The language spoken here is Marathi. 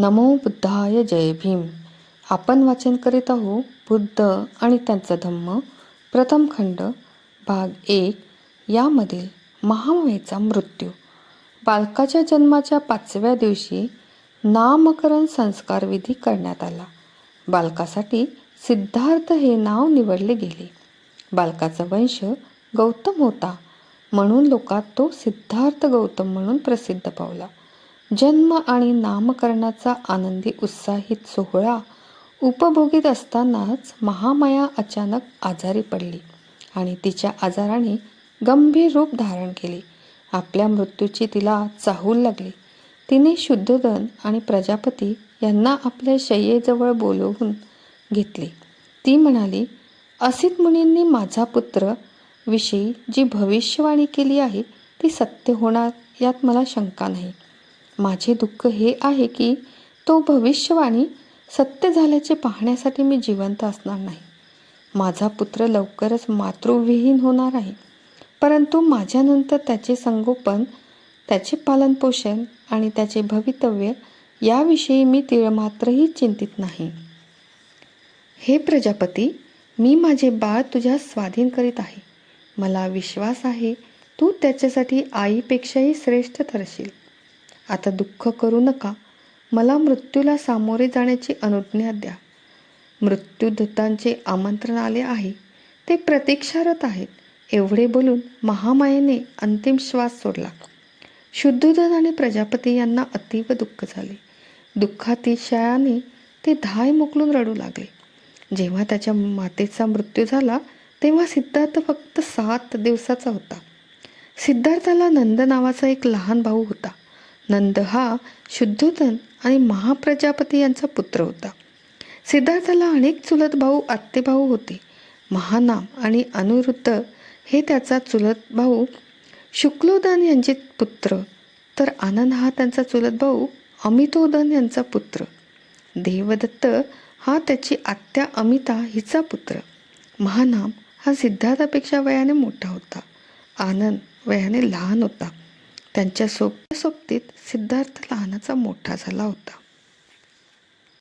नमो बुद्धाय जय भीम. आपण वाचन करीत आहो बुद्ध आणि त्यांचा धम्म. प्रथम खंड भाग एक. यामधील महामयेचा मृत्यू. बालकाच्या जन्माच्या पाचव्या दिवशी नामकरण संस्कार विधी करण्यात आला. बालकासाठी सिद्धार्थ हे नाव निवडले गेले. बालकाचा वंश गौतम होता. म्हणून लोकात तो सिद्धार्थ गौतम म्हणून प्रसिद्ध पावला. जन्म आणि नामकरणाचा आनंदी उत्साहित सोहळा उपभोगीत असतानाच महामाया अचानक आजारी पडली आणि तिच्या आजाराने गंभीर रूप धारण केले. आपल्या मृत्यूची तिला चाहूल लागली. तिने शुद्धोदन आणि प्रजापती यांना आपल्या शय्येजवळ बोलवून घेतले. ती म्हणाली असित मुनींनी माझा पुत्र विषयी जी भविष्यवाणी केली आहे ती सत्य होणार यात मला शंका नाही. माझे दुःख हे आहे की तो भविष्यवाणी सत्य झाल्याचे पाहण्यासाठी मी जिवंत असणार नाही. माझा पुत्र लवकरच मातृविहीन होणार आहे. परंतु माझ्यानंतर त्याचे संगोपन त्याचे पालनपोषण आणि त्याचे भवितव्य याविषयी मी तिळमात्रही चिंतित नाही. हे प्रजापती मी माझे बाळ तुझ्या स्वाधीन करीत आहे. मला विश्वास आहे तू त्याच्यासाठी आईपेक्षाही श्रेष्ठ ठरशील. आता दुःख करू नका. मला मृत्यूला सामोरे जाण्याची अनुज्ञा द्या. मृत्यूदत्तांचे आमंत्रण आले आहे. ते प्रतीक्षारत आहेत. एवढे बोलून महामायेने अंतिम श्वास सोडला. शुद्धोधन आणि प्रजापती यांना अतीव दुःख झाले. दुःखातिशयाने ते धाय मोकलून रडू लागले. जेव्हा त्याच्या मातेचा मृत्यू झाला तेव्हा सिद्धार्थ फक्त सात दिवसाचा होता. सिद्धार्थाला नंद नावाचा एक लहान भाऊ होता. नंद हा शुद्धोदन आणि महाप्रजापती यांचा पुत्र होता. सिद्धार्थाला अनेक चुलत भाऊ आत्तेभाऊ होते. महानाम आणि अनिरुद्ध हे त्याचा चुलत भाऊ शुक्लोदन यांचे पुत्र. तर आनंद हा त्यांचा चुलत भाऊ अमितोदन यांचा पुत्र. देवदत्त हा त्याची आत्या अमिता हिचा पुत्र. महानाम हा सिद्धार्थापेक्षा वयाने मोठा होता. आनंद वयाने लहान होता. त्यांच्या सोप सोबतीत सिद्धार्थ लहानाचा मोठा झाला होता.